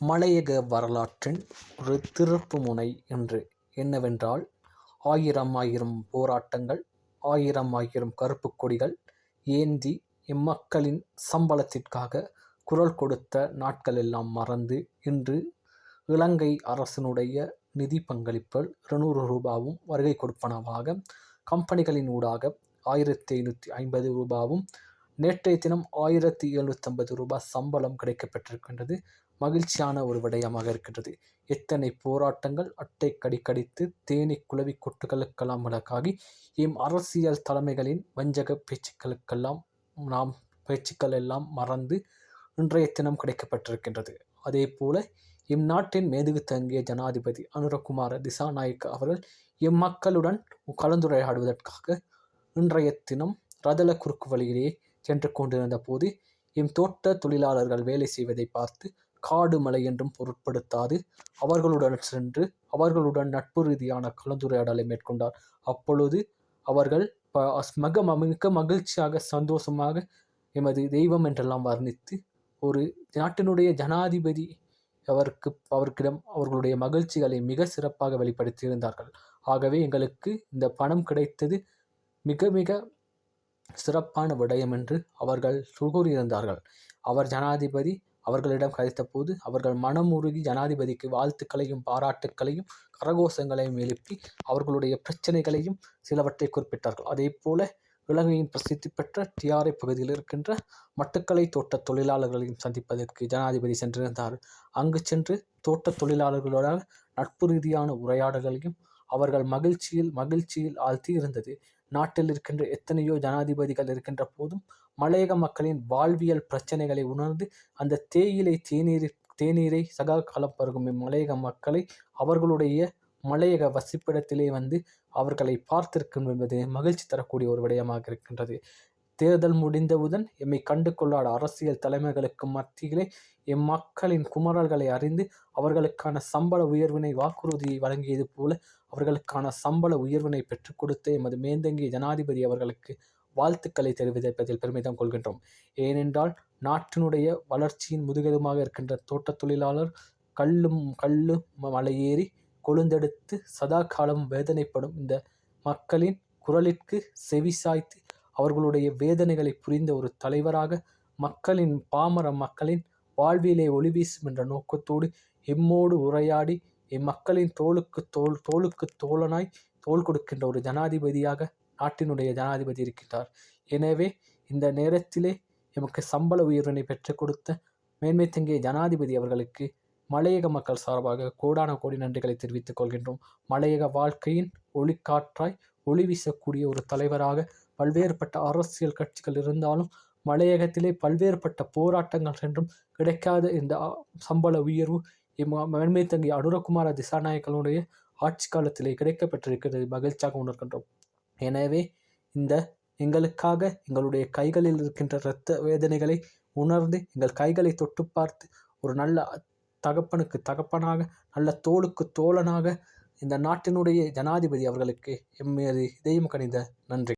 மலையக வரலாற்றின் ஒரு திருப்பு முனை என்று என்னவென்றால் ஆயிரம் ஆயிரம் போராட்டங்கள் ஆயிரம் ஆயிரம் கருப்பு கொடிகள் ஏந்தி இம்மக்களின் சம்பளத்திற்காக குரல் கொடுத்த நாட்களெல்லாம் மறந்து இன்று இலங்கை அரசினுடைய நிதி பங்களிப்பில் இருநூறு ரூபாவும் வருகை கொடுப்பனவாக கம்பெனிகளின் ஊடாக ஆயிரத்தி ஐநூற்றி ஐம்பது ரூபாவும் நேற்றைய தினம் ஆயிரத்தி எழுநூற்றம்பது ரூபாய் சம்பளம் கிடைக்கப்பெற்றிருக்கின்றது மகிழ்ச்சியான ஒரு விடயமாக இருக்கின்றது. எத்தனை போராட்டங்கள் அட்டை கடி கடித்து தேனி குளவி கொட்டுகளுக்கெல்லாம் விளக்காகி எம் அரசியல் தலைமைகளின் வஞ்சக பேச்சுக்களுக்கெல்லாம் நாம் பேச்சுக்கள் எல்லாம் மறந்து இன்றைய தினம் கிடைக்கப்பட்டிருக்கின்றது. அதே போல இந்நாட்டின் மேதுகு தங்கிய ஜனாதிபதி அனுரகுமார திசாநாயக் அவர்கள் எம்மக்களுடன் கலந்துரையாடுவதற்காக இன்றைய தினம் ரதல குறுக்கு வழியிலேயே சென்று கொண்டிருந்த போது எம் தோட்ட தொழிலாளர்கள் வேலை செய்வதை பார்த்து காடு மலை என்றும் பொருட்படுத்தாது அவர்களுடன் சென்று அவர்களுடன் நட்பு ரீதியான கலந்துரையாடலை மேற்கொண்டார். அப்பொழுது அவர்கள் மக மிக மகிழ்ச்சியாக சந்தோஷமாக எமது தெய்வம் என்றெல்லாம் வர்ணித்து ஒரு நாட்டினுடைய ஜனாதிபதி அவருக்கு அவர்களிடம் அவர்களுடைய மகிழ்ச்சிகளை மிக சிறப்பாக வெளிப்படுத்தியிருந்தார்கள். ஆகவே எங்களுக்கு இந்த பணம் கிடைத்தது மிக மிக சிறப்பான விடயம் என்று அவர்கள் கூறியிருந்தார்கள். அவர் ஜனாதிபதி அவர்களிடம் கழித்தபோது அவர்கள் மனமுருகி ஜனாதிபதிக்கு வாழ்த்துக்களையும் பாராட்டுக்களையும் கரகோஷங்களையும் எழுப்பி அவர்களுடைய பிரச்சனைகளையும் சிலவற்றை குறிப்பிட்டார்கள். அதே போல இலங்கையின் பிரசித்தி பெற்ற டிஆர்ஐ பகுதியில் இருக்கின்ற மட்டுக்கலை தோட்ட தொழிலாளர்களையும் சந்திப்பதற்கு ஜனாதிபதி சென்றிருந்தார். அங்கு சென்று தோட்ட தொழிலாளர்களோட நட்பு ரீதியான உரையாடல்களையும் அவர்கள் மகிழ்ச்சியில் மகிழ்ச்சியில் ஆழ்த்தி இருந்தது நாட்டில் இருக்கின்ற எத்தனையோ ஜனாதிபதிகள் இருக்கின்ற போதும் மலையக மக்களின் வாழ்வியல் பிரச்சனைகளை உணர்ந்து அந்த தேயிலை தேநீர் தேநீரை சகா காலம் பருகும் இம்மலையக மக்களை அவர்களுடைய மலையக வசிப்பிடத்திலே வந்து அவர்களை பார்த்திருக்கும் என்பது மகிழ்ச்சி தரக்கூடிய ஒரு விடயமாக இருக்கின்றது. தேர்தல் முடிந்தவுடன் எம்மை கண்டு கொள்ளாத அரசியல் தலைமைகளுக்கு மத்தியிலே எம்மக்களின் குமரல்களை அறிந்து அவர்களுக்கான சம்பள உயர்வினை வாக்குறுதியை வழங்கியது போல அவர்களுக்கான சம்பள உயர்வினை பெற்றுக் கொடுத்த எமது மேந்தங்கிய ஜனாதிபதி அவர்களுக்கு வாழ்த்துக்களை தெரிவிப்பதில் பெருமிதம் கொள்கின்றோம். ஏனென்றால் நாட்டினுடைய வளர்ச்சியின் முதுகெலுமாக இருக்கின்ற தோட்ட தொழிலாளர் கல்லும் கல்லு மலையேறி கொழுந்தெடுத்து சதா காலம் வேதனைப்படும் இந்த மக்களின் குரலிற்கு செவிசாய்த்து அவர்களுடைய வேதனைகளை புரிந்த ஒரு தலைவராக மக்களின் பாமர மக்களின் வாழ்விலே ஒளி வீசும் என்ற நோக்கத்தோடு எம்மோடு உரையாடி எம்மக்களின் தோளுக்கு தோல் தோளுக்கு தோழனாய் தோல் கொடுக்கின்ற ஒரு ஜனாதிபதியாக நாட்டினுடைய ஜனாதிபதி இருக்கின்றார். எனவே இந்த நேரத்திலே எமக்கு சம்பள உயர்வினை பெற்றுக் கொடுத்த மேன்மை தங்கிய ஜனாதிபதி அவர்களுக்கு மலையக மக்கள் சார்பாக கோடான கோடி நன்றிகளை தெரிவித்துக் கொள்கின்றோம். மலையக வாழ்க்கையின் ஒளிக்காற்றாய் ஒளி வீசக்கூடிய ஒரு தலைவராக பல்வேறுபட்ட அரசியல் கட்சிகள் இருந்தாலும் மலையகத்திலே பல்வேறுபட்ட போராட்டங்கள் என்றும் கிடைக்காத இந்த சம்பள உயர்வு மேன்மை தங்கிய அனுரகுமார திசாநாயக்கனுடைய ஆட்சி காலத்திலே கிடைக்கப்பெற்றிருக்கிறது மகிழ்ச்சியாக உணர்கின்றோம். எனவே இந்த எங்களுக்காக எங்களுடைய கைகளில் இருக்கின்ற இரத்த வேதனைகளை உணர்ந்து எங்கள் கைகளை தொட்டு பார்த்து ஒரு நல்ல தகப்பனுக்கு தகப்பனாக நல்ல தோளுக்கு தோழனாக இந்த நாட்டினுடைய ஜனாதிபதி அவர்களுக்கு எம்மது இதயம் கணிந்த நன்றி.